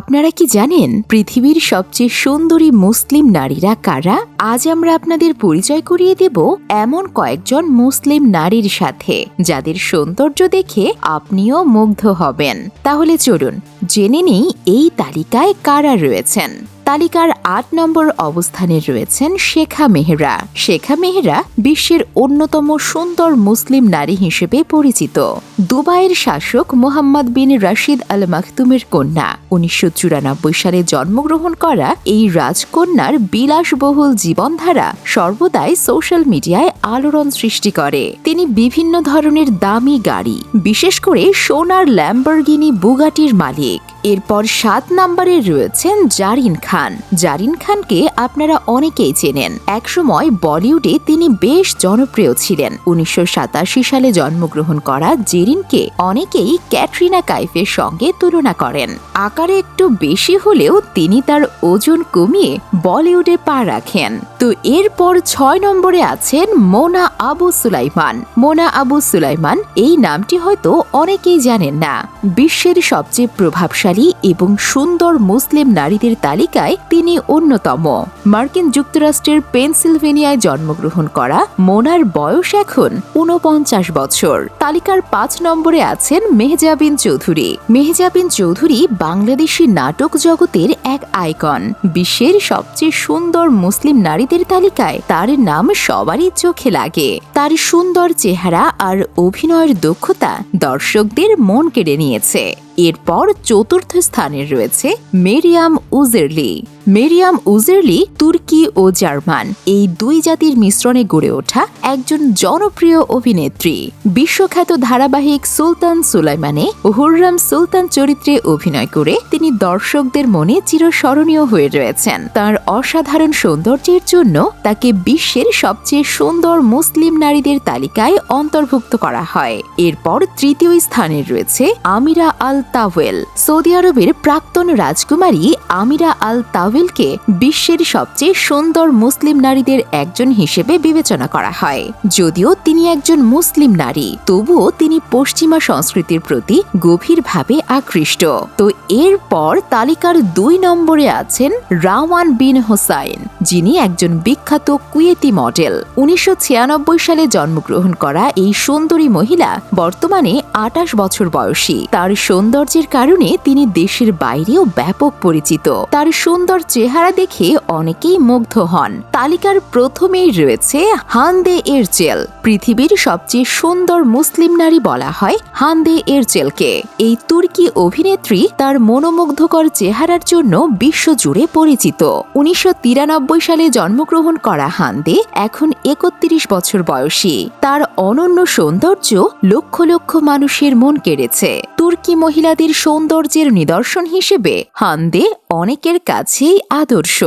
আপনারা কি জানেন পৃথিবীর সবচেয়ে সুন্দরী মুসলিম নারীরা কারা? আজ আমরা আপনাদের পরিচয় করিয়ে দেব এমন কয়েকজন মুসলিম নারীর সাথে, যাদের সৌন্দর্য দেখে আপনিও মুগ্ধ হবেন। তাহলে চলুন, জেনে নেই এই তালিকায় কারা রয়েছেন। তালিকার আট নম্বর অবস্থানে রয়েছেন শেখা মেহরা। শেখা মেহরা বিশ্বের অন্যতম সুন্দর মুসলিম নারী হিসেবে পরিচিত। দুবাইয়ের শাসক মোহাম্মদ বিন রাশিদ আল মাখতুমের কন্যা। উনিশশো চুরানব্বই সালে জন্মগ্রহণ করা এই রাজকন্যার বিলাসবহুল জীবনধারা সর্বদাই সোশ্যাল মিডিয়ায় আলোড়ন সৃষ্টি করে। তিনি বিভিন্ন ধরনের দামি গাড়ি, বিশেষ করে সোনার ল্যাম্বরগিনি বুগাটির মালিক। এরপর সাত নম্বরে রয়েছেন জারিন খান। জারিন খানকে আপনারা অনেকেই চেনেন। একসময় বলিউডে তিনি বেশ জনপ্রিয় ছিলেন। উনিশশো সাতাশি সালে জন্মগ্রহণ করা জেরিনকে অনেকেই ক্যাটরিনা কাইফের সঙ্গে তুলনা করেন। আকারে একটু বেশি হলেও তিনি তার ওজন কমিয়ে বলিউডে পা রাখেন। তো এরপর ছয় নম্বরে আছেন মোনা আবু সুলাইমান। মোনা আবু সুলাইমান, এই নামটি হয়তো অনেকেই জানেন না। বিশ্বের সবচেয়ে প্রভাবশালী এবং সুন্দর মুসলিম নারীদের তালিকায় তিনি অন্যতম। মার্কিন যুক্তরাষ্ট্রের পেনসিলভেনিয়ায় জন্মগ্রহণ করা মোনার বয়স এখন ঊনপঞ্চাশ বছর। তালিকার পাঁচ নম্বরে আছেন মেহজাবিন চৌধুরী। মেহজাবিন চৌধুরী বাংলাদেশি নাটক জগতের এক আইকন। বিশ্বের সবচেয়ে সুন্দর মুসলিম নারীদের তালিকায় তার নাম সবারই চোখে লাগে। তার সুন্দর চেহারা আর অভিনয়ের দক্ষতা দর্শকদের মন কেড়ে নিয়েছে। এরপর চতুর্থ স্থানে রয়েছে মেরিয়াম উজেরলি। মেরিয়াম উজেরলি, তুর্কি ও জার্মান। এই দুই জাতির মিশ্রণে গড়ে ওঠা একজন জনপ্রিয় অভিনেত্রী। বিশ্বখ্যাত ধারাবাহিক সুলতান সুলাইমানে হুররাম সুলতান চরিত্রে অভিনয় করে তিনি দর্শকদের মনে চিরস্মরণীয় হয়ে রয়েছেন। তার অসাধারণ সৌন্দর্যের জন্য তাকে বিশ্বের সবচেয়ে সুন্দর মুসলিম নারীদের তালিকায় অন্তর্ভুক্ত করা হয়। এরপর তৃতীয় স্থানে রয়েছে আমিরা আল তাওয়েল সৌদি আরবের প্রাক্তন রাজকুমারী আমিরা আল তাওয়েলকে বিশ্বের সবচেয়ে সুন্দর মুসলিম নারীদের একজন হিসেবে বিবেচনা করা হয়। যদিও তিনি একজন মুসলিম নারী, তবুও তিনি পশ্চিমা সংস্কৃতির প্রতি গভীরভাবে আকৃষ্ট। তো এরপর তালিকার দুই নম্বরে আছেন রাওয়ান বিন হোসাইন, যিনি একজন বিখ্যাত কুয়েতি মডেল। উনিশশো ছিয়ানব্বই সালে জন্মগ্রহণ করা এই সুন্দরী মহিলা বর্তমানে আটাশ বছর বয়সী। তার সৌন্দর্যের কারণে তিনি দেশের বাইরেও ব্যাপক পরিচিত। তার সুন্দর চেহারা দেখে অনেকেই মুগ্ধ হন। তালিকার প্রথমেই রয়েছে হান্দে এরচেল পৃথিবীর সবচেয়ে সুন্দর মুসলিম নারী বলা হয় হান্দে এরচেলকে এই তুর্কি অভিনেত্রী তার মনোমুগ্ধকর চেহারার জন্য বিশ্বজুড়ে পরিচিত। উনিশশো তিরানব্বই সালে জন্মগ্রহণ করা হান্দে এখন একত্রিশ বছর বয়সী। তার অনন্য সৌন্দর্য লক্ষ লক্ষ মানুষের মন কেড়েছে। তুর্কি মহিলাদের সৌন্দর্যের নিদর্শন হিসেবে হান্দে অনেকের কাছেই আদর্শ।